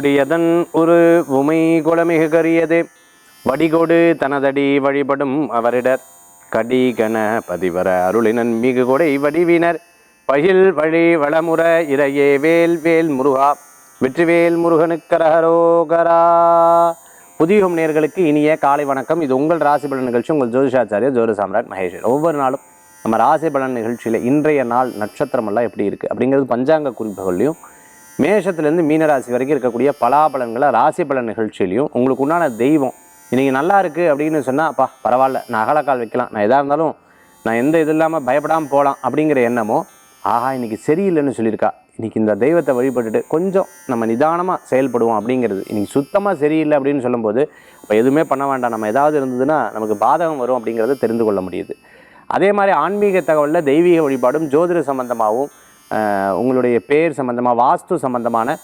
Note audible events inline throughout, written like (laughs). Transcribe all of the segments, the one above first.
பிடியதன் ஒரு உமை குளமிகு கரியது வடிகொடு தனதடி வழிபடும் அவரிடர். கடிகன பதிவர அருளினன் மிகு கொடை வடிவினர். பகில் வழி வளமுற இறையே வேல் வேல் முருகா. வெற்றிவேல் முருகனுக்கரகரோகரா புதியுகம் நேர்களுக்கு இனிய காலை வணக்கம். இது உங்கள் ராசி பலன் நிகழ்ச்சி. உங்கள் ஜோதிஷாச்சாரியர் ஜோதி சாம்ராட் மகேஷன் ஒவ்வொரு நாளும் நம்ம ராசி பலன் நிகழ்ச்சியில் இன்றைய நாள் நட்சத்திரம் எல்லாம் எப்படி இருக்குது அப்படிங்கிறது பஞ்சாங்க குறிப்புகள்லையும் மேஷத்துலேருந்து மீனராசி வரைக்கும் இருக்கக்கூடிய பலாபலன்களை ராசி பலன் நிகழ்ச்சியிலையும் உங்களுக்கு உண்டான தெய்வம் இன்றைக்கி நல்லா இருக்குது அப்படின்னு சொன்னால் அப்பா பரவாயில்ல நான் அகலக்கால் வைக்கலாம். நான் எதாக இருந்தாலும் நான் எந்த இது இல்லாமல் பயப்படாமல் போகலாம் அப்படிங்கிற எண்ணமோ ஆஹா இன்னைக்கு சரியில்லைன்னு சொல்லியிருக்கா. இன்னைக்கு இந்த தெய்வத்தை வழிபட்டுட்டு கொஞ்சம் நம்ம நிதானமாக செயல்படுவோம் அப்படிங்கிறது. இன்றைக்கி சுத்தமாக சரியில்லை அப்படின்னு சொல்லும்போது இப்போ எதுவுமே பண்ண வேண்டாம். நம்ம ஏதாவது இருந்ததுன்னா நமக்கு பாதகம் வரும் அப்படிங்கிறத தெரிந்து கொள்ள முடியுது. அதே மாதிரி ஆன்மீக தகவலில் தெய்வீக வழிபாடும் ஜோதிட சம்பந்தமாகவும் உங்களுடைய பேர் சம்மந்தமாக வாஸ்து சம்மந்தமான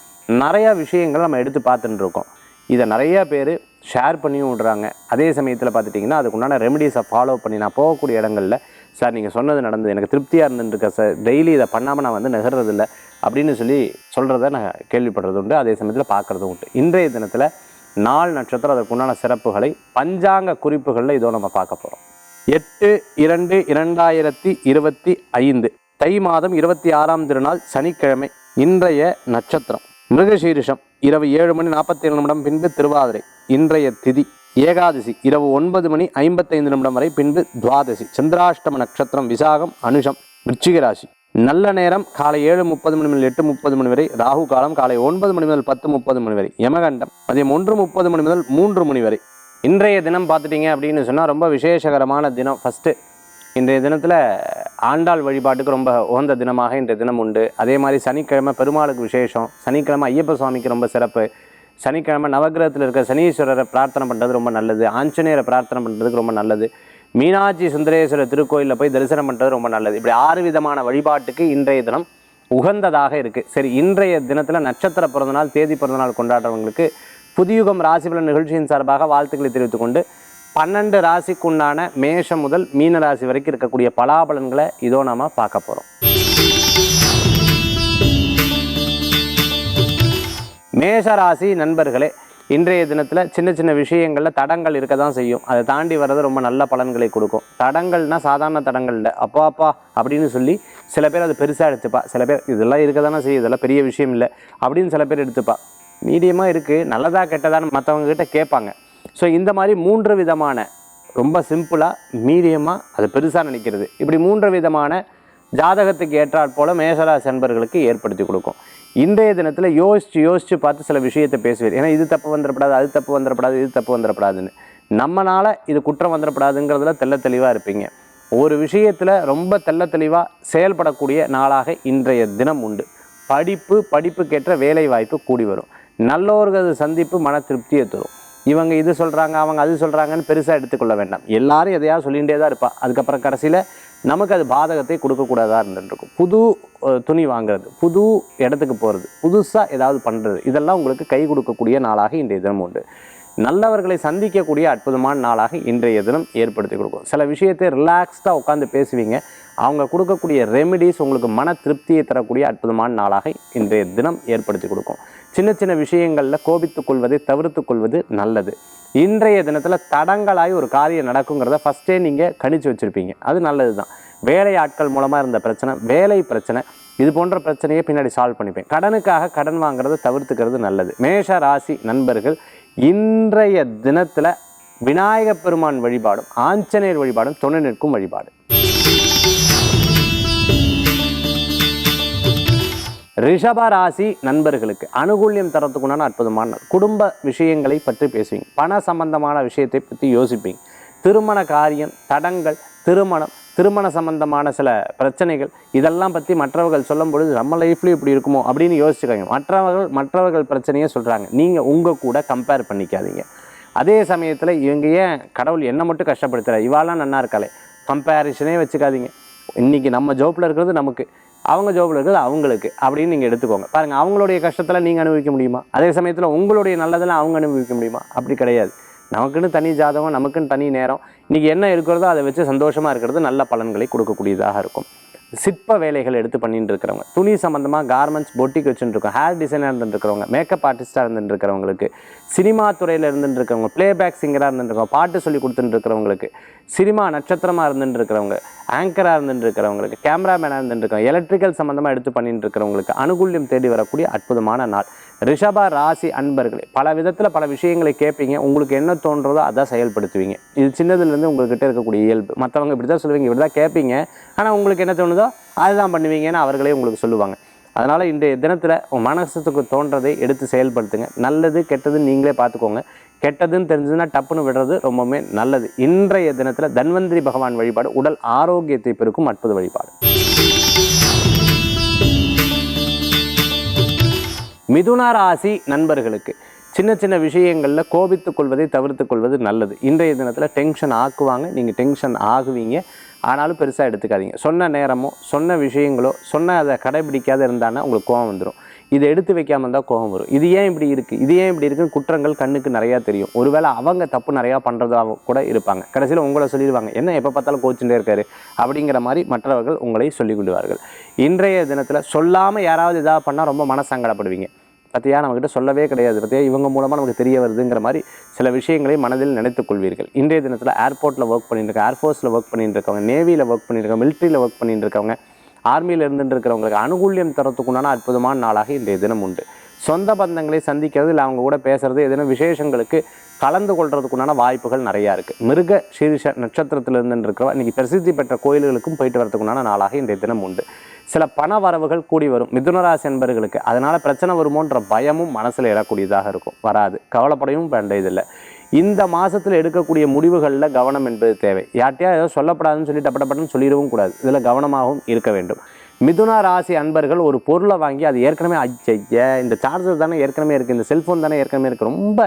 நிறையா விஷயங்கள் நம்ம எடுத்து பார்த்துட்டுருக்கோம். இதை நிறையா பேர் ஷேர் பண்ணியும் விடுறாங்க. அதே சமயத்தில் பார்த்துட்டிங்கன்னா அதுக்குண்டான ரெமடிஸை ஃபாலோ பண்ணி நான் போகக்கூடிய இடங்களில் சார் நீங்கள் சொன்னது நடந்தது. எனக்கு திருப்தியாக இருந்துருக்க சார் டெய்லி இதை பண்ணாமல் நான் வந்து நகர்றதில்ல அப்படின்னு சொல்லி சொல்கிறத நான் கேள்விப்படுறது உண்டு. அதே சமயத்தில் பார்க்குறதும் உண்டு. இன்றைய தினத்தில் நாள் நட்சத்திரம் அதற்குண்டான சிறப்புகளை பஞ்சாங்க குறிப்புகளில் இதோ நம்ம பார்க்க போகிறோம் எட்டு இரண்டு இரண்டாயிரத்தி இருபத்தி ஐந்து. தை மாதம் இருபத்தி ஆறாம் திருநாள் சனிக்கிழமை இன்றைய நட்சத்திரம். மிருகசீரிஷம் இரவு ஏழு மணி நாற்பத்தி ஏழு நிமிடம் பின்பு திருவாதிரை இன்றைய திதி. ஏகாதசி இரவு ஒன்பது மணி ஐம்பத்தைந்து நிமிடம் வரை பின்பு துவாதசி. சந்திராஷ்டம நட்சத்திரம் விசாகம் அனுஷம் விருச்சிக ராசி. நல்ல நேரம் காலை ஏழு முப்பது மணி முதல் எட்டு முப்பது மணி வரை ராகு காலம் காலை ஒன்பது மணி முதல் பத்து முப்பது மணி வரை யமகண்டம் மதியம் ஒன்று முப்பது மணி முதல் மூன்று மணி வரை. இன்றைய தினம் பார்த்துட்டீங்க அப்படின்னு சொன்னால் ரொம்ப விசேஷகரமான தினம். ஃபஸ்ட்டு இன்றைய தினத்தில் ஆண்டாள் வழிபாட்டுக்கு ரொம்ப உகந்த தினமாக இன்றைய தினம் உண்டு. அதே மாதிரி சனிக்கிழமை பெருமாளுக்கு விசேஷம் சனிக்கிழமை ஐயப்ப சுவாமிக்கு ரொம்ப சிறப்பு. சனிக்கிழமை நவக்கிரகத்தில் இருக்க சனீஸ்வரரை பிரார்த்தனை பண்ணுறது ரொம்ப நல்லது. ஆஞ்சநேயரை பிரார்த்தனை பண்ணுறதுக்கு ரொம்ப நல்லது. மீனாட்சி சுந்தரேஸ்வரர் திருக்கோயிலில் போய் தரிசனம் பண்ணுறது ரொம்ப நல்லது. இப்படி ஆறு விதமான வழிபாட்டுக்கு இன்றைய தினம் உகந்ததாக இருக்குது சரி இன்றைய தினத்தில் நட்சத்திர பிறந்தநாள் தேதி பிறந்தநாள் கொண்டாடுறவங்களுக்கு புதியுகம் ராசிபலன் நிகழ்ச்சியின் சார்பாக வாழ்த்துக்களை தெரிவித்துக்கொண்டு பன்னெண்டு ராசிக்குண்டான மேஷம் முதல் மீன ராசி வரைக்கும் இருக்கக்கூடிய பலாபலன்களை இதோ நாம பார்க்க போகிறோம் மேஷ ராசி நண்பர்களே இன்றைய தினத்தில் சின்ன சின்ன விஷயங்களில் தடங்கள் இருக்க தான் செய்யும். அதை தாண்டி வர்றது ரொம்ப நல்ல பலன்களை கொடுக்கும். தடங்கள்னா சாதாரண தடங்கள் இல்லை. அப்பா அப்பா அப்படின்னு சொல்லி சில பேர் அதை பெருசாக எடுத்துப்பா. சில பேர் இதெல்லாம் இருக்க தானே செய்யும். இதெல்லாம் பெரிய விஷயம் இல்லை. அப்படின்னு சில பேர் எடுத்துப்பா. மீடியமாக இருக்குது நல்லதா கெட்டதான்னு மற்றவங்ககிட்ட கேட்பாங்க. ஸோ இந்த மாதிரி மூன்று விதமான ரொம்ப சிம்பிளாக மீடியமாக அது பெருசாக நினைக்கிறது. இப்படி மூன்று விதமான ஜாதகத்துக்கு ஏற்றாற் போல மேசராசி அன்பர்களுக்கு ஏற்படுத்தி கொடுக்கும். இன்றைய தினத்தில் யோசித்து யோசித்து பார்த்து சில விஷயத்தை பேசுவீர். ஏன்னா இது தப்பு வந்துடப்படாது அது தப்பு வந்துடப்படாது இது தப்பு வந்துடப்படாதுன்னு. நம்மனால இது குற்றம் வந்துடப்படாதுங்கிறதுல தெள்ள தெளிவாக இருப்பீங்க. ஒரு விஷயத்தில் ரொம்ப தெல்ல தெளிவாக செயல்படக்கூடிய நாளாக இன்றைய தினம் உண்டு. படிப்பு படிப்புக்கேற்ற வேலை வாய்ப்பு கூடி வரும். நல்லோர்களது சந்திப்பு மன திருப்தியை தரும். இவங்க இது சொல்கிறாங்க அவங்க அது சொல்கிறாங்கன்னு பெருசாக எடுத்துக்கொள்ள வேண்டாம். எல்லாரும் எதையாவது சொல்லிகிட்டே தான் இருப்பா. அதுக்கப்புறம் கடைசியில் நமக்கு அது பாதகத்தை கொடுக்கக்கூடாதா இருந்துருக்கும் புது துணி வாங்குறது புது இடத்துக்கு போகிறது புதுசாக ஏதாவது பண்ணுறது இதெல்லாம் உங்களுக்கு கை கொடுக்கக்கூடிய நாளாக இன்றைய தினம் உண்டு. நல்லவர்களை சந்திக்கக்கூடிய அற்புதமான நாளாக இன்றைய தினம் ஏற்படுத்தி கொடுக்கும். சில விஷயத்தை ரிலாக்ஸ்டாக உட்காந்து பேசுவீங்க. அவங்க கொடுக்கக்கூடிய ரெமெடிஸ் உங்களுக்கு மன திருப்தியை தரக்கூடிய அற்புதமான நாளாக இன்றைய தினம் ஏற்படுத்தி கொடுக்கும். சின்ன சின்ன விஷயங்களில் கோபித்துக் கொள்வதை தவிர்த்து கொள்வது நல்லது. இன்றைய தினத்தில் தடங்களாகி ஒரு காரியம் நடக்குங்கிறத ஃபஸ்ட்டே நீங்கள் கணிச்சு வச்சுருப்பீங்க. அது நல்லது தான் வேலை ஆட்கள் மூலமாக இருந்த பிரச்சனை வேலை பிரச்சனை இது போன்ற பிரச்சனையை பின்னாடி சால்வ் பண்ணிப்பேன். கடனுக்காக கடன் வாங்குறதை தவிர்த்துக்கிறது நல்லது. மேஷ ராசி நண்பர்கள் இன்றைய தினத்தில் விநாயக பெருமான் வழிபாடும் ஆஞ்சநேயர் வழிபாடும் துணை நிற்கும் வழிபாடு. ரிஷப ராசி நண்பர்களுக்கு அனுகூல்யம் தரத்துக்குண்டான அற்புதமான நாள். குடும்ப விஷயங்களை பற்றி பேசுவீங்க. பண சம்பந்தமான விஷயத்தை பற்றி யோசிப்பீங்க. திருமண காரியம் தடங்கள் திருமணம் திருமண சம்பந்தமான சில பிரச்சனைகள் இதெல்லாம் பற்றி மற்றவர்கள் சொல்லும் பொழுது நம்ம லைஃப்லையும் இப்படி இருக்குமோ அப்படின்னு யோசிச்சுக்காங்க மற்றவர்கள் மற்றவர்கள் பிரச்சனையை சொல்கிறாங்க நீங்கள் உங்கள் கூட கம்பேர் பண்ணிக்காதீங்க. அதே சமயத்தில் இவங்க ஏன் கடவுள் என்னை மட்டும் கஷ்டப்படுத்துகிற இவாலாம் நன்னா இருக்காளே. கம்பேரிஷனே வச்சுக்காதீங்க. இன்றைக்கி நம்ம ஜோப்பில் இருக்கிறது நமக்கு அவங்க ஜோப்பில் இருக்கிறது அவங்களுக்கு அப்படின்னு நீங்கள் எடுத்துக்கோங்க. பாருங்கள் அவங்களுடைய கஷ்டத்தில் நீங்கள் அனுபவிக்க முடியுமா? அதே சமயத்தில் உங்களுடைய நல்லதெல்லாம் அவங்க அனுபவிக்க முடியுமா? அப்படி கிடையாது. நமக்குன்னு தனி ஜாதகம் நமக்குன்னு தனி நேரம். இன்றைக்கி என்ன இருக்கிறதோ அதை வச்சு சந்தோஷமாக இருக்கிறது நல்ல பலன்களை கொடுக்கக்கூடியதாக இருக்கும். சிற்ப வேலைகள் எடுத்து பண்ணிட்டு இருக்கிறவங்க துணி சம்மந்தமாக கார்மெண்ட்ஸ் பொட்டிக் வச்சுட்டு இருக்கோம். ஹேர் டிசைனாக இருந்துட்டு இருக்கிறவங்க மேக்கப் ஆர்டிஸ்ட்டாக இருந்துட்டு இருக்கிறவங்களுக்கு சினிமா துறையில் இருந்துட்டு இருக்கிறவங்க பிளேபேக் சிங்கராக இருந்துட்டு பாட்டு சொல்லி கொடுத்துட்டு இருக்கிறவங்களுக்கு சினிமா நட்சத்திரமாக இருந்துட்டு இருக்கிறவங்க ஆங்கராக இருந்துட்டு இருக்கிறவங்களுக்கு கேமராமேனாக இருந்துட்டு எலக்ட்ரிக்கல் சம்மந்தமாக எடுத்து பண்ணிட்டு இருக்கிறவங்களுக்கு அனுகூல்யம் தேடி வரக்கூடிய அற்புதமான நாள். ரிஷப ராசி அன்பர்களே பல விதத்தில் பல விஷயங்களை கேட்பீங்க. உங்களுக்கு என்ன தோன்றதோ அதான் செயல்படுத்துவீங்க. இது சின்னதுலேருந்து உங்கள்கிட்ட இருக்கக்கூடிய இயல்பு. மற்றவங்க இப்படி தான் சொல்லுவீங்க இப்படி தான் கேட்பீங்க. ஆனால் உங்களுக்கு என்ன தோணுதோ அதுதான் பண்ணுவீங்கன்னு அவர்களே உங்களுக்கு சொல்லுவாங்க. அதனால் இன்றைய தினத்தில் உங்கள் மனசுக்கு தோன்றதை எடுத்து செயல்படுத்துங்க. நல்லது கெட்டது நீங்களே பார்த்துக்கோங்க. கெட்டதுன்னு தெரிஞ்சதுன்னா டப்புன்னு விடுறது ரொம்பவுமே நல்லது. இன்றைய தினத்தில் தன்வந்திரி பகவான் வழிபாடு உடல் ஆரோக்கியத்தை பெருக்கும் அற்புத வழிபாடு. மிதுன ராசி நண்பர்களுக்கு சின்ன சின்ன விஷயங்களில் கோபித்துக் கொள்வதை தவிர்த்துக் கொள்வது நல்லது. இன்றைய தினத்தில் டென்ஷன் ஆக்குவாங்க. நீங்கள் டென்ஷன் ஆகுவீங்க. ஆனாலும் பெருசாக எடுத்துக்காதீங்க. சொன்ன நேரமோ சொன்ன விஷயங்களோ சொன்ன அதை கடைபிடிக்காத இருந்தானா உங்களுக்கு கோபம் வந்துடும் இதை எடுத்து வைக்காமல் இருந்தால் கோபம் வரும். இது ஏன் இப்படி இருக்குது இது ஏன் இப்படி இருக்குன்னு குற்றங்கள் கண்ணுக்கு நிறையா தெரியும். ஒருவேளை அவங்க தப்பு நிறையா பண்ணுறதாக கூட இருப்பாங்க. கடைசியில் உங்களை சொல்லிடுவாங்க என்ன எப்போ பார்த்தாலும் கோச்சுட்டே இருக்காரு? அப்படிங்கிற மாதிரி மற்றவர்கள் உங்களை சொல்லிக் கொள்வார்கள். இன்றைய தினத்தில் சொல்லாமல் யாராவது இதாக பண்ணால் ரொம்ப மனசங்கடப்படுவீங்க. பற்றியா நம்மக்கிட்ட சொல்லவே கிடையாது. பற்றியா இவங்க மூலமாக நமக்கு தெரிய வருதுங்கிற மாதிரி சில விஷயங்களை மனதில் நினைத்துக் கொள்வீர்கள். இன்றைய தினத்தில் ஏர்போர்ட்டில் ஒர்க் பண்ணிட்டு இருக்க ஏர்ஃபோர்ஸில் ஒர்க் பண்ணிட்டு இருக்கவங்க நேவியில் ஒர்க் பண்ணிட்டு இருக்கவங்க மிலிட்ரியில் ஒர்க் பண்ணிட்டு இருக்கவங்க ஆர்மியில் இருந்துட்டு இருக்கிறவங்களுக்கு அனுகூல்யம் தரத்துக்குண்டான அற்புதமான நாளாக இன்றைய தினம் உண்டு. சொந்த பந்தங்களை சந்திக்கிறது இல்லை அவங்க கூட பேசுறது எதனா விசேஷங்களுக்கு கலந்து கொள்றதுக்குண்டான வாய்ப்புகள் நிறையா இருக்குது மிருக சீரிஷ நட்சத்திரத்திலிருந்து இருந்துட்டு இன்றைக்கி இன்னைக்கு பிரசித்தி பெற்ற கோயில்களுக்கும் போயிட்டு வரதுக்குண்டான நாளாக இன்றைய தினம் உண்டு. சில பண வரவுகள் கூடி வரும். மிதுனராசி என்பர்களுக்கு அதனால் பிரச்சனை வருமோன்ற பயமும் மனசில் எழக்கூடியதாக இருக்கும். வராது. கவலைப்படையும் வேண்டியதில்லை இந்த மாதத்தில் எடுக்கக்கூடிய முடிவுகளில் கவனம் என்பது தேவை. யார்ட்டையா ஏதோ சொல்லப்படாதுன்னு சொல்லி டப்படப்படன்னு சொல்லிடவும் கூடாது. இதில் கவனமாகவும் இருக்க வேண்டும். மிதுன ராசி அன்பர்கள் ஒரு பொருளை வாங்கி அது ஏற்கனவே ஐய இந்த சார்ஜர் தானே ஏற்கனவே இருக்குது இந்த செல்ஃபோன் தானே ஏற்கனவே இருக்குது ரொம்ப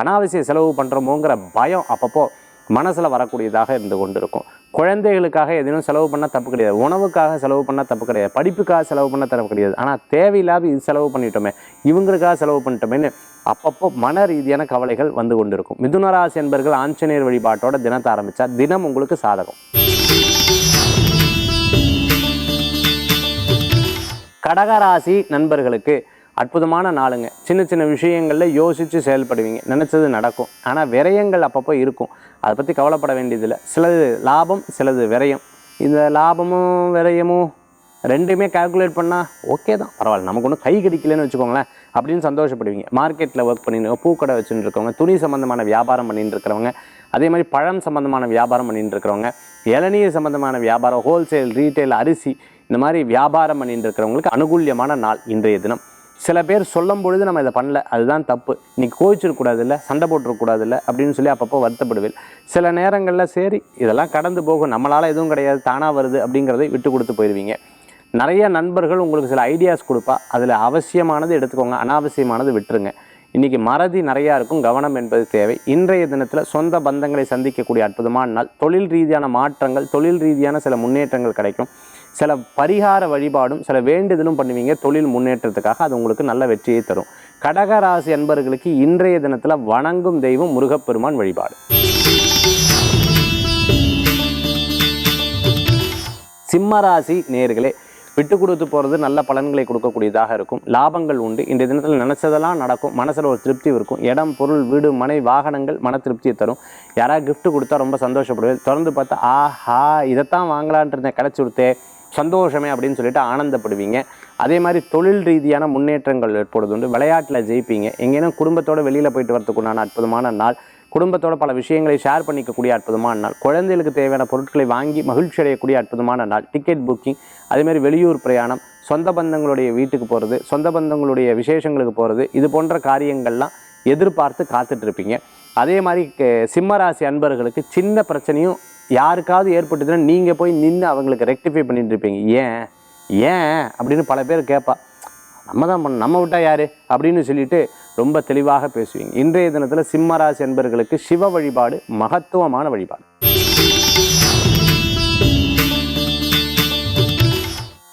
அனாவசிய செலவு பண்ணுறோமோங்கிற பயம் அப்பப்போ மனசில் வரக்கூடியதாக இருந்து கொண்டிருக்கும். குழந்தைகளுக்காக எதுவும் செலவு பண்ணால் தப்பு கிடையாது. உணவுக்காக செலவு பண்ணால் தப்பு கிடையாது. படிப்புக்காக செலவு பண்ணால் தப்பு கிடையாது. ஆனால் தேவையில்லாத இது செலவு பண்ணிட்டோமே இவங்களுக்காக செலவு பண்ணிட்டோமேன்னு அப்பப்போ மன ரீதியான கவலைகள் வந்து கொண்டிருக்கும். மிதுனராசி என்பர்கள் ஆஞ்சநேயர் வழிபாட்டோட தினத்தை ஆரம்பித்தா தினம் உங்களுக்கு சாதகம். கடகராசி நண்பர்களுக்கு அற்புதமான நாளுங்க. சின்ன சின்ன விஷயங்களில் யோசித்து செயல்படுவீங்க. நினச்சது நடக்கும். ஆனால் விரயங்கள் அப்பப்போ இருக்கும். அதை பற்றி கவலைப்பட வேண்டியதில்லை. சிலது லாபம் சிலது விரயம். இந்த லாபமும் விரயமும் ரெண்டுமே கால்குலேட் பண்ணால் ஓகே தான். பரவாயில்ல. நமக்கு ஒன்றும் கை கிடைக்கலன்னு வச்சுக்கோங்களேன். அப்படின்னு சந்தோஷப்படுவீங்க. மார்க்கெட்டில் ஒர்க் பண்ணிட்டு பூக்கடை வச்சுட்டு இருக்கவங்க துணி சம்மந்தமான வியாபாரம் பண்ணிட்டு இருக்கிறவங்க அதே மாதிரி பழம் சம்மந்தமான வியாபாரம் பண்ணிட்டு இருக்கிறவங்க இளநீர் சம்மந்தமான வியாபாரம் ஹோல்சேல் ரீட்டைல் அரிசி இந்த மாதிரி வியாபாரம் பண்ணிட்டு இருக்கிறவங்களுக்கு அனுகூல்யமான நாள் இன்றைய தினம். சில பேர் சொல்லும் பொழுது நம்ம இதை பண்ணல. அதுதான் தப்பு. இன்னைக்கு கோவிச்சிடக்கூடாது இல்லை சண்டை போட்டுருக்கூடாது இல்லை அப்படின்னு சொல்லி அப்பப்போ வருத்தப்படுவேன். சில நேரங்களில் சரி இதெல்லாம் கடந்து போகும். நம்மளால் எதுவும் கிடையாது. தானாக வருது அப்படிங்கிறதை விட்டு கொடுத்து போயிடுவீங்க நிறைய நண்பர்கள் உங்களுக்கு சில ஐடியாஸ் கொடுப்பா. அதில் அவசியமானது எடுத்துக்கோங்க. அனாவசியமானது விட்டுருங்க. இன்றைக்கி மறதி நிறையா இருக்கும். கவனம் என்பது தேவை. இன்றைய தினத்தில் சொந்த பந்தங்களை சந்திக்கக்கூடிய அற்புதமான நாள். தொழில் ரீதியான மாற்றங்கள் தொழில் ரீதியான சில முன்னேற்றங்கள் கிடைக்கும். சில பரிகார வழிபாடும் சில வேண்டுதலும் பண்ணுவீங்க. தொழில் முன்னேற்றத்துக்காக அது உங்களுக்கு நல்ல வெற்றியை தரும். கடகராசி அன்பர்களுக்கு இன்றைய தினத்தில் வணங்கும் தெய்வம் முருகப்பெருமான் வழிபாடு. சிம்மராசி நேர்களே விட்டு கொடுத்து போகிறது நல்ல பலன்களை கொடுக்கக்கூடியதாக இருக்கும். லாபங்கள் உண்டு. இன்றைய தினத்தில் நினச்சதெல்லாம் நடக்கும். மனசில் ஒரு திருப்தி இருக்கும். இடம் பொருள் வீடு மனை வாகனங்கள் மன திருப்தியை தரும். யாராவது கிஃப்ட் கொடுத்தா ரொம்ப சந்தோஷப்படுவேன். தொடர்ந்து பார்த்தா ஆஹா இதைத்தான் வாங்கலான்ட்டு இருந்தேன். கிடச்சி கொடுத்தேன். சந்தோஷமே அப்படின்னு சொல்லிட்டு ஆனந்தப்படுவீங்க. அதே மாதிரி தொழில் ரீதியான முன்னேற்றங்கள் ஏற்படுது உண்டு. விளையாட்டில் ஜெயிப்பீங்க. எங்கேனா குடும்பத்தோட வெளியில் போயிட்டு வரதுக்குண்டான அற்புதமான நாள் குடும்பத்தோட பல விஷயங்களை ஷேர் பண்ணிக்கக்கூடிய அற்புதமான நாள் குழந்தைகளுக்கு தேவையான பொருட்களை வாங்கி மகிழ்ச்சி அடையக்கூடிய அற்புதமான நாள் டிக்கெட் புக்கிங் அதேமாதிரி வெளியூர் பிரயாணம் சொந்த பந்தங்களுடைய வீட்டுக்கு போகிறது சொந்த பந்தங்களுடைய விசேஷங்களுக்கு போகிறது இது போன்ற காரியங்கள்லாம் எதிர்பார்த்து காத்துட்ருப்பீங்க அதே மாதிரி சிம்மராசி அன்பர்களுக்கு சின்ன பிரச்சனையும் யாருக்காவது ஏற்பட்டுச்சுன்னா நீங்கள் போய் நின்று அவங்களுக்கு ரெக்டிஃபை பண்ணிட்டு இருப்பீங்க. ஏன்? ஏன்? அப்படின்னு பல பேர் கேட்பா நம்ம தான் பண்ண நம்ம விட்டா யாரு? அப்படின்னு சொல்லிட்டு ரொம்ப தெளிவாக பேசுவீங்க. இன்றைய தினத்தில் சிம்மராசி என்பர்களுக்கு சிவ வழிபாடு மகத்துவமான வழிபாடு.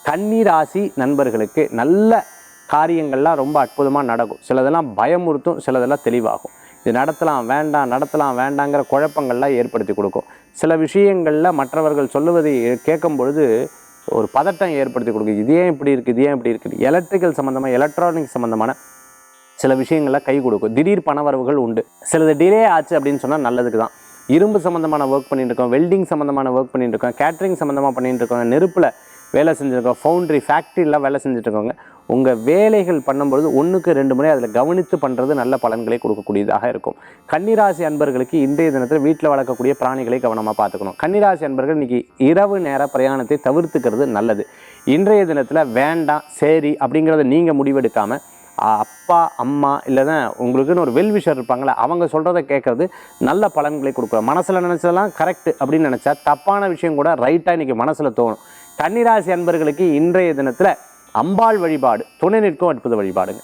கன்னிராசி நண்பர்களுக்கு நல்ல காரியங்கள்லாம் ரொம்ப அற்புதமாக நடக்கும். சிலதெல்லாம் பயமுறுத்தும் சிலதெல்லாம் தெளிவாகும். இது நடத்தலாம் வேண்டாம் நடத்தலாம் வேண்டாங்கிற குழப்பங்கள்லாம் ஏற்படுத்தி கொடுக்கும். சில விஷயங்களில் மற்றவர்கள் சொல்லுவதை கேட்கும் பொழுது ஒரு பதட்டம் ஏற்படுத்தி கொடுக்கும். இது ஏன் இப்படி இருக்குது இது ஏன் இப்படி இருக்குது எலக்ட்ரிக்கல் சம்மந்தமாக எலக்ட்ரானிக் சம்மந்தமான சில விஷயங்களில் கை கொடுக்கும். திடீர் பணவரவுகள் உண்டு. சிலது டிலே ஆச்சு அப்படின்னு சொன்னால் நல்லதுக்கு தான். இரும்பு சம்மந்தமான ஒர்க் பண்ணிட்டு இருக்கோம் வெல்டிங் சம்மந்தமான ஒர்க் பண்ணிட்டு இருக்கோம் கேட்ரிங் சம்மந்தமாக பண்ணிட்டு இருக்கோம் நெருப்பில் வேலை செஞ்சுருக்கோம் ஃபவுண்ட்ரி ஃபேக்ட்ரிலாம் வேலை செஞ்சுட்டு இருக்கோங்க. உங்கள் வேலைகள் பண்ணும்பொழுது ஒன்றுக்கு ரெண்டு முறை அதில் கவனித்து பண்ணுறது நல்ல பலன்களை கொடுக்கக்கூடியதாக இருக்கும். கன்னிராசி அன்பர்களுக்கு இன்றைய தினத்தில் வீட்டில் வளர்க்கக்கூடிய பிராணிகளை கவனமாக பார்த்துக்கணும். கன்னிராசி அன்பர்கள் இன்னைக்கு இரவு நேர பிரயாணத்தை தவிர்த்துக்கிறது நல்லது. இன்றைய தினத்தில் வேண்டாம் சரி அப்படிங்கிறத நீங்கள் முடிவெடுக்காமல் அப்பா அம்மா இல்லைன்னா உங்களுக்குன்னு ஒரு வெல்விஷர் இருப்பாங்களே அவங்க சொல்கிறத கேட்குறது நல்ல பலன்களை கொடுக்குறோம் மனசில் நினச்சதெல்லாம் கரெக்ட் அப்படின்னு நினச்சா தப்பான விஷயம் கூட ரைட்டாக இன்றைக்கி மனசில் தோணும். கன்னிராசி அன்பர்களுக்கு இன்றைய தினத்தில் அம்பாள் வழிபாடு துணை நிற்கும் அற்புத வழிபாடுங்க.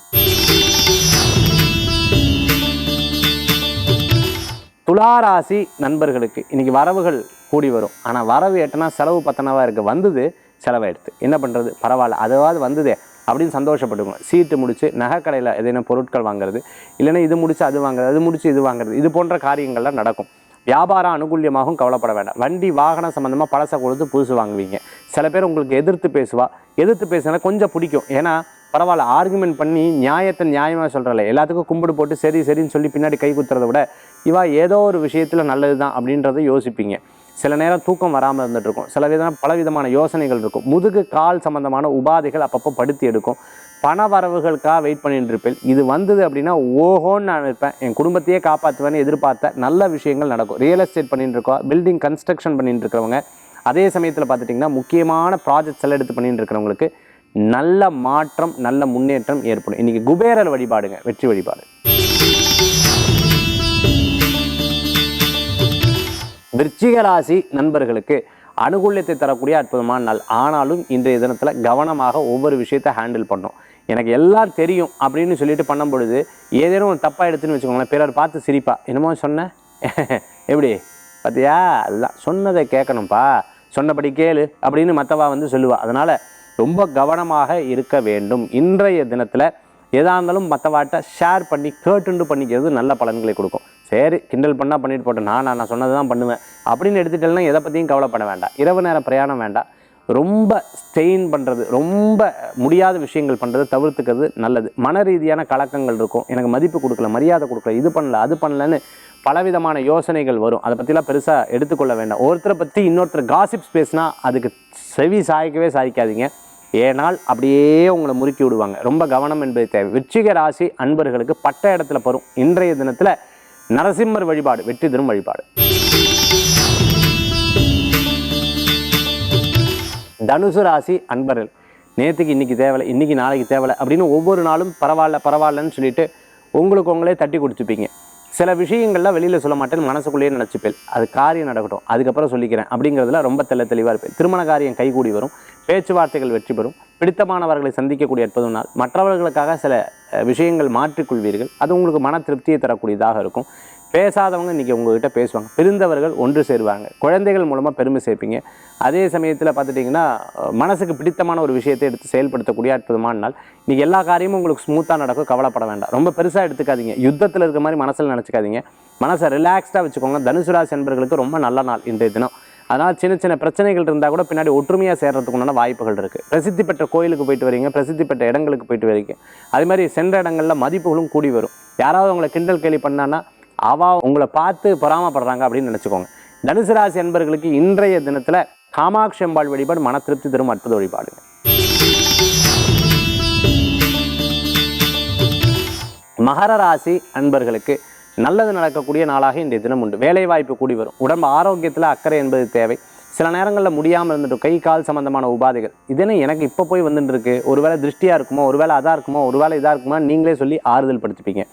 துளாராசி நண்பர்களுக்கு இன்னைக்கு வரவுகள் கூடி வரும். ஆனால் வரவு எட்டனா செலவு பத்தனவா இருக்குது வந்தது செலவாயிடுது என்ன பண்ணுறது பரவாயில்ல. அதாவது வந்ததே அப்படின்னு சந்தோஷப்பட்டுக்கணும் சீட்டு முடிச்சு நகைக்கடையில் ஏதேனும் பொருட்கள் வாங்குறது இல்லைன்னா இது முடிச்சு அது வாங்குறது அது முடிச்சு இது வாங்குறது இது போன்ற காரியங்கள்லாம் நடக்கும். வியாபாரம் அனுகூல்யமாகவும் கவலைப்பட வேண்டாம். வண்டி வாகனம் சம்மந்தமாக பழசை கொடுத்து புதுசு வாங்குவீங்க. சில பேர் உங்களுக்கு எதிர்த்து பேசுவா. எதிர்த்து பேசுனா கொஞ்சம் பிடிக்கும். ஏன்னா பரவாயில்ல ஆர்குமெண்ட் பண்ணி நியாயத்தை நியாயமாக சொல்கிறல எல்லாத்துக்கும் கும்பிடு போட்டு சரி சரின்னு சொல்லி பின்னாடி கை குத்துறதை விட இவா ஏதோ ஒரு விஷயத்தில் நல்லது தான் அப்படின்றத யோசிப்பீங்க. சில நேரம் தூக்கம் வராமல் இருந்துட்டுருக்கும். சில விதமான பலவிதமான யோசனைகள் இருக்கும். முதுகு கால் சம்மந்தமான உபாதைகள் அப்பப்போ படுத்தி எடுக்கும். பண வரவுகளுக்காக வெயிட் பண்ணிட்டு இருப்பேன். இது வந்தது அப்படின்னா ஓஹோன்னு நான் இருப்பேன் என் குடும்பத்தையே காப்பாற்றுவேன்னு எதிர்பார்த்த நல்ல விஷயங்கள் நடக்கும். ரியல் எஸ்டேட் பண்ணிட்டு இருக்கோம் பில்டிங் கன்ஸ்ட்ரக்ஷன் பண்ணிட்டு இருக்கிறவங்க அதே சமயத்தில் பார்த்துட்டிங்கன்னா முக்கியமான ப்ராஜெக்ட்ஸ் எல்லாம் எடுத்து பண்ணிட்டு இருக்கிறவங்களுக்கு நல்ல மாற்றம் நல்ல முன்னேற்றம் ஏற்படும். இன்றைக்கி குபேரர் வழிபாடுங்க வெற்றி வழிபாடு. விருச்சிக ராசி நண்பர்களுக்கு அனுகூல்யத்தை தரக்கூடிய அற்புதமான நாள். ஆனாலும் இன்றைய தினத்தில் கவனமாக ஒவ்வொரு விஷயத்தை ஹேண்டில் பண்ணும் எனக்கு எல்லாம் தெரியும் அப்படின்னு சொல்லிட்டு பண்ணும் பொழுது ஏதேனும் ஒரு தப்பாக எடுத்துன்னு வச்சுக்கோங்களேன் பிறர் பார்த்து சிரிப்பா என்னமோ சொன்ன? (laughs) எப்படி? பார்த்தியா அதுதான் சொன்னதை கேட்கணும்ப்பா சொன்னபடி கேளு அப்படின்னு மற்றவா வந்து சொல்லுவா. அதனால் ரொம்ப கவனமாக இருக்க வேண்டும். இன்றைய தினத்தில் எதாக இருந்தாலும் மற்றவாட்ட ஷேர் பண்ணி கேட்டுண்டு பண்ணிக்கிறது நல்ல பலன்களை கொடுக்கும். சரி கிண்டல் பண்ணால் பண்ணிட்டு போட்டேன். நான் நான் சொன்னது தான் பண்ணுவேன். அப்படின்னு எடுத்துட்டேன்னா எதை பற்றியும் கவலைப்பட வேண்டாம். இரவு நேர பிரயாணம் வேண்டாம். ரொம்ப ஸ்டெயின் பண்ணுறது ரொம்ப முடியாத விஷயங்கள் பண்ணுறது தவிர்த்துக்கிறது நல்லது. மன ரீதியான கலக்கங்கள் இருக்கும். எனக்கு மதிப்பு கொடுக்கல மரியாதை கொடுக்கல இது பண்ணல அது பண்ணலன்னு பலவிதமான யோசனைகள் வரும். அதை பற்றிலாம் பெருசாக எடுத்துக்கொள்ள வேண்டாம். ஒருத்தரை பற்றி இன்னொருத்தர் காசிப்ஸ் பேசினா அதுக்கு செவி சாய்க்கவே சாய்க்காதீங்க. ஏனால் அப்படியே உங்களை முறுக்கி விடுவாங்க. ரொம்ப கவனம் என்பது தேவை. விருச்சிக ராசி அன்பர்களுக்கு பட்ட இடத்துல பரும். இன்றைய தினத்தில் நரசிம்மர் வழிபாடு வெற்றி தரும் வழிபாடு. தனுசு ராசி அன்பர்கள் நேற்றுக்கு இன்னைக்கு தேவலை இன்னைக்கு நாளைக்கு தேவலை அப்படின்னு ஒவ்வொரு நாளும் பரவாயில்ல பரவாயில்லன்னு சொல்லிட்டு உங்களுக்கு உங்களே தட்டி கொடுத்துப்பீங்க சில விஷயங்கள்லாம் வெளியில் சொல்ல மாட்டேன் மனசுக்குள்ளேயே நினச்சிப்பேன் அது காரியம் நடக்கட்டும். அதுக்கப்புறம் சொல்லிக்கிறேன் அப்படிங்கிறதுல ரொம்ப தெல்ல தெளிவாக இருப்பேன். திருமண காரியம் கைகூடி வரும். பேச்சுவார்த்தைகள் வெற்றி பெறும். பிடித்தமானவர்களை சந்திக்கக்கூடிய அற்புதம் நாள். மற்றவர்களுக்காக சில விஷயங்கள் மாற்றிக்கொள்வீர்கள். அது உங்களுக்கு மன திருப்தியை தரக்கூடியதாக இருக்கும். பேசாதவங்க இன்றைக்கி உங்ககிட்ட பேசுவாங்க. பிரிந்தவர்கள் ஒன்று சேருவாங்க. குழந்தைகள் மூலமாக பெருமை சேர்ப்பீங்க. அதே சமயத்தில் பார்த்துட்டிங்கன்னா மனசுக்கு பிடித்தமான ஒரு விஷயத்தை எடுத்து செயல்படுத்தக்கூடிய அற்புதமான நாள். இன்றைக்கி எல்லா காரியமும் உங்களுக்கு ஸ்மூத்தாக நடக்கும். கவலைப்பட வேண்டாம். ரொம்ப பெருசாக எடுத்துக்காதீங்க. யுத்தத்தில் இருக்க மாதிரி மனசில் நினச்சிக்காதீங்க. மனசை ரிலாக்ஸ்டாக வச்சுக்கோங்க. தனுசு ராசி என்பர்களுக்கு ரொம்ப நல்ல நாள் இன்றைய தினம். அதனால் சின்ன சின்ன பிரச்சனைகள் இருந்தால் கூட பின்னாடி ஒற்றுமையாக சேர்கிறதுக்குண்டான வாய்ப்புகள் இருக்குது பிரசித்தி பெற்ற கோயிலுக்கு போயிட்டு வரீங்க. பிரசித்தி பெற்ற இடங்களுக்கு போயிட்டு வரீங்க. அதே மாதிரி சென்ற இடங்களில் மதிப்புகளும் கூடி வரும். யாராவது உங்களை கிண்டல் கேலி பண்ணான்னா அவா உங்களை பார்த்து பொறாமப்படுறாங்க அப்படின்னு நினச்சிக்கோங்க. தனுசு ராசி அன்பர்களுக்கு இன்றைய தினத்தில் காமாட்சி அம்பாள் வழிபாடு மன திருப்தி தரும் அற்புத வழிபாடுங்க. மகர ராசி அன்பர்களுக்கு நல்லது நடக்கக்கூடிய நாளாக இன்றைய தினம் உண்டு. வேலை வாய்ப்பு கூடி வரும். உடம்பு ஆரோக்கியத்தில் அக்கறை என்பது தேவை. சில நேரங்களில் முடியாமல் இருந்துட்டு கை கால் சம்பந்தமான உபாதைகள். இதனை எனக்கு இப்போ போய் வந்துட்டு இருக்கு? ஒருவேளை திருஷ்டியாக இருக்குமோ? ஒருவேளை அதாக இருக்குமோ? ஒருவேளை இதாக இருக்குமா நீங்களே சொல்லி ஆறுதல் படுத்திப்பீங்க.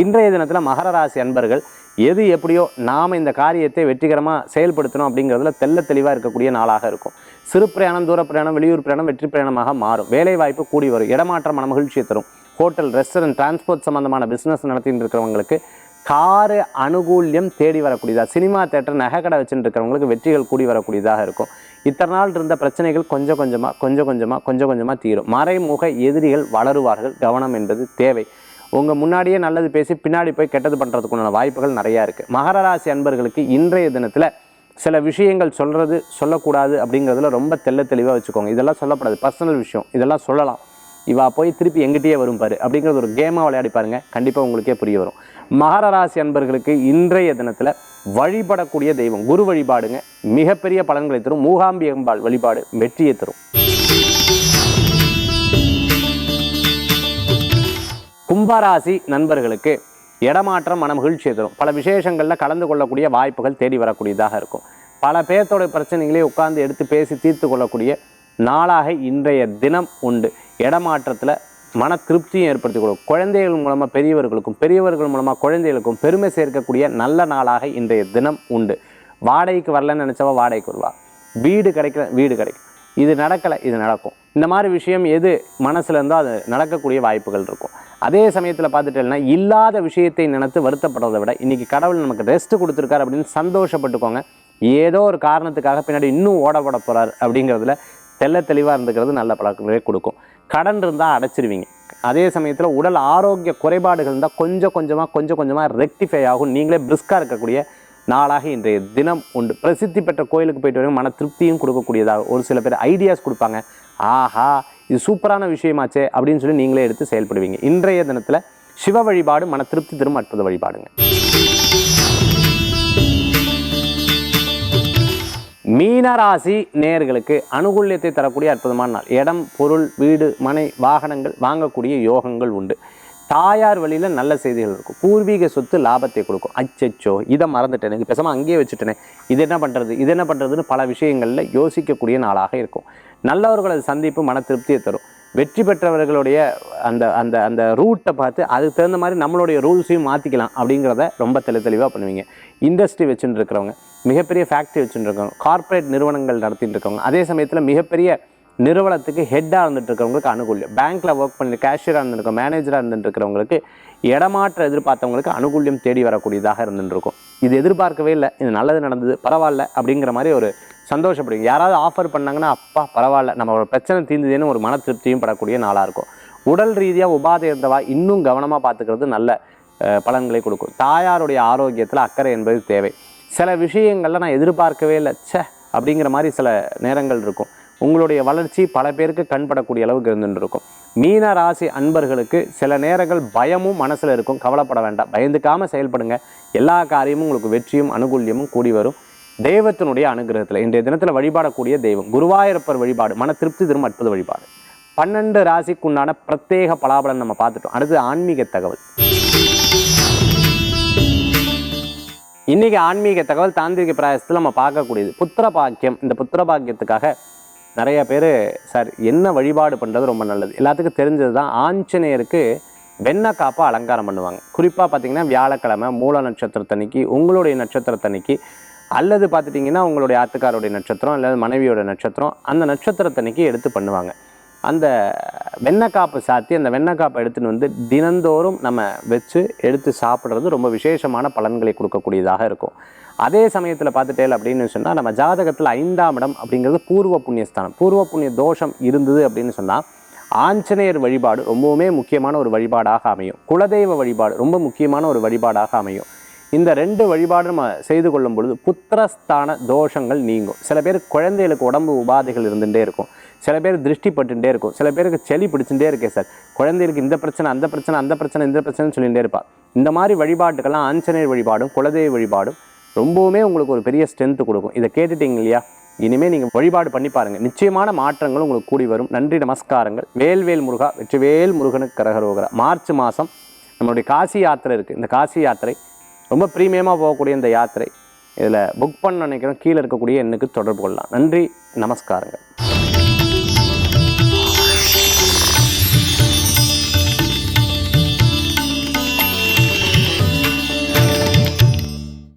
இன்றைய தினத்தில் மகர ராசி அன்பர்கள் எது எப்படியோ நாம் இந்த காரியத்தை வெற்றிகரமாக செயல்படுத்தணும் அப்படிங்கிறதுல தெள்ள தெளிவாக இருக்கக்கூடிய நாளாக இருக்கும். சிறு பிரயாணம் தூர பிரயாணம் வெளியூர் பிரயாணம் வெற்றி பிரயாணமாக மாறும். வேலைவாய்ப்பு கூடி வரும். இடமாற்றம் மன மகிழ்ச்சியை தரும். ஹோட்டல் ரெஸ்டாரண்ட் டிரான்ஸ்போர்ட் சம்மந்தமான பிஸ்னஸ் நடத்திட்டு இருக்கிறவங்களுக்கு காரு அனுகூல்யம் தேடி வரக்கூடியதாக சினிமா தேட்டர் நகை கடை வச்சுட்டு இருக்கிறவங்களுக்கு வெற்றிகள் கூடி வரக்கூடியதாக இருக்கும். இத்தனை நாள் இருந்த பிரச்சனைகள் கொஞ்சம் கொஞ்சமாக கொஞ்சம் கொஞ்சமாக கொஞ்சம் கொஞ்சமாக தீரும். மறைமுக எதிரிகள் வளருவார்கள். கவனம் என்பது தேவை. உங்கள் முன்னாடியே நல்லது பேசி பின்னாடி போய் கெட்டது பண்ணுறதுக்குண்டான வாய்ப்புகள் நிறையா இருக்குது மகர ராசி அன்பர்களுக்கு இன்றைய தினத்தில் சில விஷயங்கள் சொல்கிறது சொல்லக்கூடாது அப்படிங்கிறதுல ரொம்ப தெள்ள தெளிவாக வச்சுக்கோங்க. இதெல்லாம் சொல்லப்படாது. பர்சனல் விஷயம். இதெல்லாம் சொல்லலாம். இவா போய் திருப்பி எங்கிட்டயே வரும் பாரு அப்படிங்கிறது ஒரு கேமாக விளையாடி பாருங்க. கண்டிப்பாக உங்களுக்கே புரிய வரும். மகர ராசி அன்பர்களுக்கு இன்றைய தினத்தில் வழிபடக்கூடிய தெய்வம். குரு வழிபாடுங்க. மிகப்பெரிய பலன்களை தரும். மூகாம்பியம்பாள் வழிபாடு வெற்றியை தரும். கும்பராசி நண்பர்களுக்கு இடமாற்றம் மன மகிழ்ச்சியை தரும். பல விசேஷங்களில் கலந்து கொள்ளக்கூடிய வாய்ப்புகள் தேடி வரக்கூடியதாக இருக்கும். பல பேர்த்தோட பிரச்சனைகளை உட்கார்ந்து எடுத்து பேசி தீர்த்து கொள்ளக்கூடிய நாளாக இன்றைய தினம் உண்டு. இடமாற்றத்தில் மன திருப்தியும் ஏற்படுத்தி கொடுக்கும் குழந்தைகள் மூலமாக பெரியவர்களுக்கும் பெரியவர்கள் மூலமாக குழந்தைகளுக்கும் பெருமை சேர்க்கக்கூடிய நல்ல நாளாக இன்றைய தினம் உண்டு. வாடகைக்கு வரலன்னு நினச்சவா வாடகைக்கு வருவா. வீடு கிடைக்கல வீடு கிடைக்கும் இது நடக்கலை இது நடக்கும். இந்த மாதிரி விஷயம் எது மனசுலேருந்தோ அது நடக்கக்கூடிய வாய்ப்புகள் இருக்கும். அதே சமயத்தில் பார்த்துட்டேன்னா இல்லாத விஷயத்தை நினைத்து வருத்தப்படுறதை விட இன்னைக்கு கடவுள் நமக்கு ரெஸ்ட் கொடுத்துருக்காரு அப்படின்னு சந்தோஷப்பட்டுக்கோங்க. ஏதோ ஒரு காரணத்துக்காக பின்னாடி இன்னும் ஓட போகிறார் அப்படிங்கிறதுல தெல்ல தெளிவாக இருந்துக்கிறது நல்ல பழக்கங்களே கொடுக்கும். கடன் இருந்தால் அடைச்சிருவீங்க. அதே சமயத்தில் உடல் ஆரோக்கிய குறைபாடுகள் இருந்தால் கொஞ்சம் கொஞ்சமாக கொஞ்சம் கொஞ்சமாக ரெக்டிஃபை ஆகும். நீங்களே பிரிஸ்காக இருக்கக்கூடிய நாளாக இன்றைய தினம் உண்டு. பிரசித்தி பெற்ற கோயிலுக்கு போயிட்டு வரும் மன திருப்தியும் கொடுக்கக்கூடியதாக ஒரு சில பேர் ஐடியாஸ் கொடுப்பாங்க. ஆஹா இது சூப்பரான விஷயமாச்சே அப்படின்னு சொல்லி நீங்களே எடுத்து செயல்படுவீங்க. இன்றைய தினத்தில் சிவ வழிபாடு மன திருப்தி தரும் அற்புத வழிபாடுங்க. மீனராசி நேயர்களுக்கு அனுகூல்யத்தை தரக்கூடிய அற்புதமான நாள். இடம் பொருள் வீடு மனை வாகனங்கள் வாங்கக்கூடிய யோகங்கள் உண்டு. தாயார் வழியில் நல்ல செய்திகள் இருக்கும். பூர்வீக சொத்து லாபத்தை கொடுக்கும். அச்சச்சோ இதை மறந்துட்டேன். எனக்கு பேசாமல் அங்கேயே வச்சுட்டேனே. இது என்ன பண்ணுறது இது என்ன பண்ணுறதுன்னு பல விஷயங்களில் யோசிக்கக்கூடிய நாளாக இருக்கும். நல்லவர்களது சந்திப்பு மன திருப்தியை தரும். வெற்றி பெற்றவர்களுடைய அந்த அந்த அந்த ரூட்டை பார்த்து அதுக்கு தகுந்த மாதிரி நம்மளுடைய ரூல்ஸையும் மாற்றிக்கலாம் அப்படிங்கிறத ரொம்ப தெளி தெளிவாக பண்ணுவீங்க. இண்டஸ்ட்ரி வச்சுட்டு இருக்கிறவங்க மிகப்பெரிய ஃபேக்ட்ரி வச்சுட்டு இருக்கவங்க கார்ப்பரேட் நிறுவனங்கள் நடத்திட்டு இருக்கவங்க அதே சமயத்தில் மிகப்பெரிய நிறுவனத்துக்கு ஹெட்டாக இருந்துட்டு இருக்கிறவங்களுக்கு அனுகூல்யம். பேங்க்கில் ஒர்க் பண்ணி கேஷியராக இருந்துருக்கோம் மேனேஜராக இருந்துட்டு இருக்கிறவங்களுக்கு இடமாற்ற எதிர்பார்த்தவங்களுக்கு அனுகூல்யம் தேடி வரக்கூடியதாக இருந்துருக்கும் இது எதிர்பார்க்கவே இல்லை இது நல்லது நடந்தது பரவாயில்ல அப்படிங்கிற மாதிரி ஒரு சந்தோஷப்படுவீங்க. யாராவது ஆஃபர் பண்ணாங்கன்னா அப்பா பரவாயில்ல நம்மளோட பிரச்சனை தீர்ந்ததுன்னு ஒரு மன திருப்தியும் படக்கூடிய நாளாக இருக்கும். உடல் ரீதியாக உபாதை இருந்தவா இன்னும் கவனமாக பார்த்துக்கிறது நல்ல பலன்களை கொடுக்கும். தாயாருடைய ஆரோக்கியத்தில் அக்கறை என்பது தேவை. சில விஷயங்களில் நான் எதிர்பார்க்கவே இல்லை. சே அப்படிங்கிற மாதிரி சில நேரங்கள் இருக்கும். உங்களுடைய வளர்ச்சி பல பேருக்கு கண்படக்கூடிய அளவுக்கு இருந்துருக்கும் இருக்கும். மீன ராசி அன்பர்களுக்கு சில நேரங்கள் பயமும் மனசில் இருக்கும். கவலைப்பட வேண்டாம். பயந்துக்காமல் செயல்படுங்க. எல்லா காரியமும் உங்களுக்கு வெற்றியும் அனுகூல்யமும் கூடி வரும். தெய்வத்தினுடைய அனுகிரகத்தில் இன்றைய தினத்தில் வழிபாடக்கூடிய தெய்வம் குருவாயூரப்பர் வழிபாடு மன திருப்தி தரும் அற்புத வழிபாடு. பன்னெண்டு ராசிக்குண்டான பிரத்யேக பலாபலன் நம்ம பார்த்துட்டோம். அடுத்து ஆன்மீக தகவல். இன்னைக்கு ஆன்மீக தகவல் தாந்திரிக பிராயசத்தில் நம்ம பார்க்கக்கூடியது புத்திர பாக்கியம். இந்த புத்திர பாக்கியத்துக்காக நிறைய பேர் சார் என்ன வழிபாடு பண்ணுறது ரொம்ப நல்லது? எல்லாத்துக்கும் தெரிஞ்சது தான் ஆஞ்சநேயருக்கு வெண்ணெய் காப்பை அலங்காரம் பண்ணுவாங்க. குறிப்பாக பார்த்திங்கன்னா வியாழக்கிழமை மூல நட்சத்திரத்தன்னைக்கு உங்களுடைய நட்சத்திரத்தன்னைக்கு அல்லது பார்த்துட்டிங்கன்னா உங்களுடைய ஆத்துக்காரோடைய நட்சத்திரம் அல்லது மனைவியோட நட்சத்திரம் அந்த நட்சத்திரத்தன்னைக்கு எடுத்து பண்ணுவாங்க. அந்த வெண்ணெய்க்காப்பு சாத்தி அந்த வெண்ணக்காப்பை எடுத்துன்னு வந்து தினந்தோறும் நம்ம வச்சு எடுத்து சாப்பிட்றது ரொம்ப விசேஷமான பலன்களை கொடுக்கக்கூடியதாக இருக்கும். அதே சமயத்தில் பார்த்துட்டேல் அப்படின்னு சொன்னால் நம்ம ஜாதகத்தில் ஐந்தாம் இடம் அப்படிங்கிறது பூர்வ புண்ணியஸ்தானம். பூர்வ புண்ணிய தோஷம் இருந்தது அப்படின்னு சொன்னால் ஆஞ்சநேயர் வழிபாடு ரொம்பவுமே முக்கியமான ஒரு வழிபாடாக அமையும். குலதெய்வ வழிபாடு ரொம்ப முக்கியமான ஒரு வழிபாடாக அமையும். இந்த ரெண்டு வழிபாடு நம்ம செய்து கொள்ளும் பொழுது புத்திரஸ்தான தோஷங்கள் நீங்கும். சில பேர் குழந்தைகளுக்கு உடம்பு உபாதைகள் இருந்துகிட்டே இருக்கும். சில பேர் திருஷ்டி பட்டுட்டே இருக்கும். சில பேருக்கு செளி பிடிச்சுட்டே இருக்கே சார். குழந்தைகளுக்கு இந்த பிரச்சனை அந்த பிரச்சனை அந்த பிரச்சனை இந்த பிரச்சனைன்னு சொல்லிகிட்டே இருப்பா. இந்த மாதிரி வழிபாட்டுக்கெல்லாம் ஆஞ்சநேயர் வழிபாடும் குலதெய்வ வழிபாடும் ரொம்பவுமே உங்களுக்கு ஒரு பெரிய ஸ்ட்ரென்த்து கொடுக்கும். இதை கேட்டுட்டீங்க இல்லையா? இனிமேல் நீங்கள் வழிபாடு பண்ணி பாருங்கள் நிச்சயமான மாற்றங்கள் உங்களுக்கு கூடி வரும். நன்றி நமஸ்காரங்கள். வேல்வேல் முருகா வெற்றிவேல் முருகனுக்கு கரகரோகரா. மார்ச் மாதம் நம்மளுடைய காசி யாத்திரை இருக்குது இந்த காசி யாத்திரை ரொம்ப ப்ரீமியமாக போகக்கூடிய இந்த யாத்திரை. இதில் புக் பண்ண நினைக்கிறோம். கீழே இருக்கக்கூடிய எண்ணுக்கு தொடர்பு கொள்ளலாம். நன்றி. நமஸ்காரங்கள்.